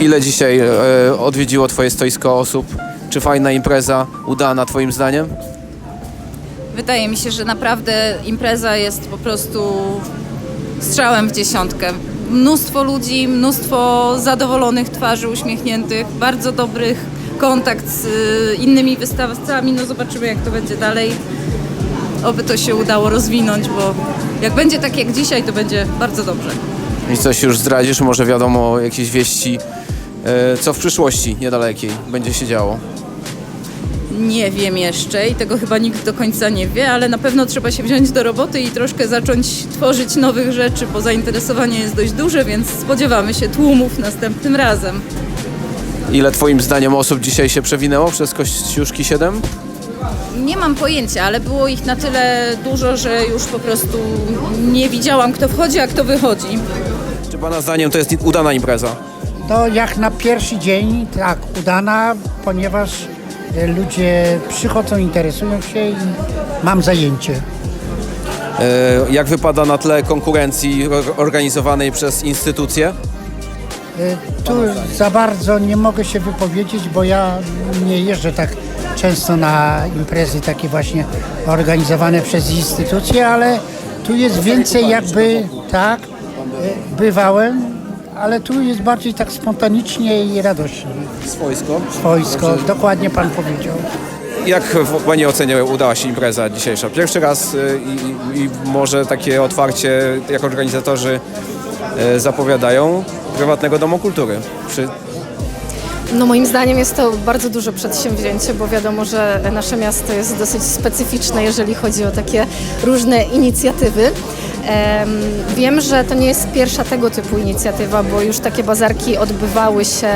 Ile dzisiaj e, odwiedziło Twoje stoisko osób? Czy fajna impreza, udana Twoim zdaniem? Wydaje mi się, że naprawdę impreza jest po prostu strzałem w dziesiątkę. Mnóstwo ludzi, mnóstwo zadowolonych twarzy, uśmiechniętych, bardzo dobrych kontakt z y, innymi wystawcami. No zobaczymy, jak to będzie dalej. Oby to się udało rozwinąć, bo jak będzie tak jak dzisiaj, to będzie bardzo dobrze. I coś już zdradzisz, może wiadomo jakieś wieści, e, co w przyszłości niedalekiej będzie się działo. Nie wiem jeszcze i tego chyba nikt do końca nie wie, ale na pewno trzeba się wziąć do roboty i troszkę zacząć tworzyć nowych rzeczy, bo zainteresowanie jest dość duże, więc spodziewamy się tłumów następnym razem. Ile Twoim zdaniem osób dzisiaj się przewinęło przez Kościuszki 7? Nie mam pojęcia, ale było ich na tyle dużo, że już po prostu nie widziałam, kto wchodzi, a kto wychodzi. Czy Pana zdaniem to jest udana impreza? No jak na pierwszy dzień, tak, udana, ponieważ e, ludzie przychodzą, interesują się i mam zajęcie. E, Jak wypada na tle konkurencji or- organizowanej przez instytucje? E, Tu za bardzo nie mogę się wypowiedzieć, bo ja nie jeżdżę tak często na imprezy takie właśnie organizowane przez instytucje, ale tu jest więcej jakby, tak, e, bywałem, ale tu jest bardziej tak spontanicznie i radośnie. Swojsko. Wojsko, dokładnie pan powiedział. Jak w- Pani ocenia udała się impreza dzisiejsza? Pierwszy raz y, i, i może takie otwarcie, jak organizatorzy y, zapowiadają, prywatnego domu kultury. Przy, No moim zdaniem jest to bardzo duże przedsięwzięcie, bo wiadomo, że nasze miasto jest dosyć specyficzne, jeżeli chodzi o takie różne inicjatywy. Em, Wiem, że to nie jest pierwsza tego typu inicjatywa, bo już takie bazarki odbywały się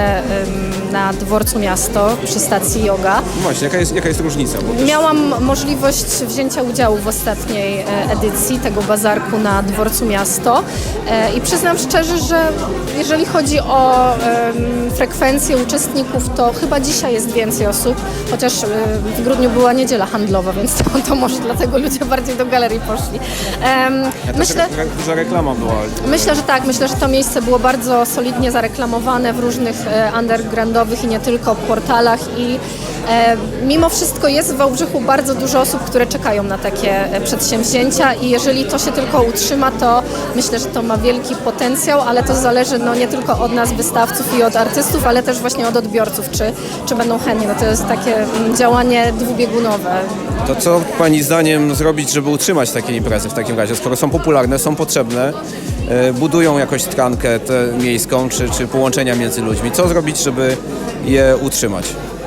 na dworcu miasto przy stacji Yoga. właśnie, jaka jest, jaka jest różnica? Też Miałam możliwość wzięcia udziału w ostatniej e, edycji tego bazarku na dworcu miasto E, i przyznam szczerze, że jeżeli chodzi o frekwencję uczestników, to chyba dzisiaj jest więcej osób, chociaż e, w grudniu była niedziela handlowa, więc to, to może dlatego ludzie bardziej do galerii poszli. Myślę, duża reklama była. Myślę, że tak. Myślę, że to miejsce było bardzo solidnie zareklamowane w różnych e, undergroundowych i nie tylko portalach i mimo wszystko jest w Wałbrzychu bardzo dużo osób, które czekają na takie e, przedsięwzięcia i jeżeli to się tylko utrzyma, to myślę, że to ma wielki potencjał, ale to zależy no, nie tylko od nas wystawców i od artystów, ale też właśnie od odbiorców, czy, czy będą chętni. No, to jest takie mm, działanie dwubiegunowe. To co Pani zdaniem zrobić, żeby utrzymać takie imprezy w takim razie? Skoro są popularne, są potrzebne, e, budują jakoś tkankę miejską, czy, czy połączenia między ludźmi. Co zrobić, żeby je utrzymać?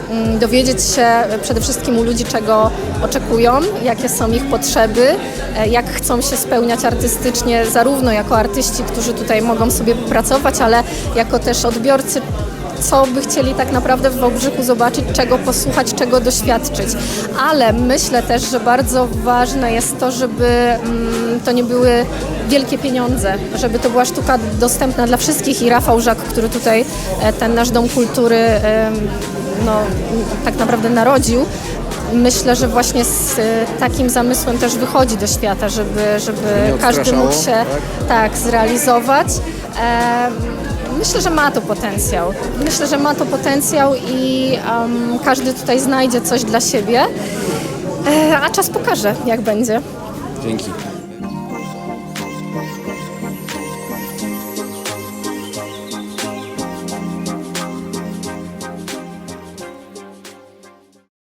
Mm, dowiedzieć się przede wszystkim u ludzi, czego oczekują, jakie są ich potrzeby, e, jak chcą się spełniać artystycznie, zarówno jako artyści, którzy tutaj mogą sobie pracować, ale jako też odbiorcy, co by chcieli tak naprawdę w Wałbrzychu zobaczyć, czego posłuchać, czego doświadczyć. Ale myślę też, że bardzo ważne jest to, żeby mm, to nie były wielkie pieniądze, żeby to była sztuka dostępna dla wszystkich i Rafał Żak, który tutaj e, ten nasz Dom Kultury no, tak naprawdę narodził. Myślę, że właśnie z e, takim zamysłem też wychodzi do świata, żeby, żeby każdy mógł się tak, zrealizować. E, Myślę, że ma to potencjał. Myślę, że ma to potencjał i em, każdy tutaj znajdzie coś dla siebie. E, a czas pokaże, jak będzie. Dzięki.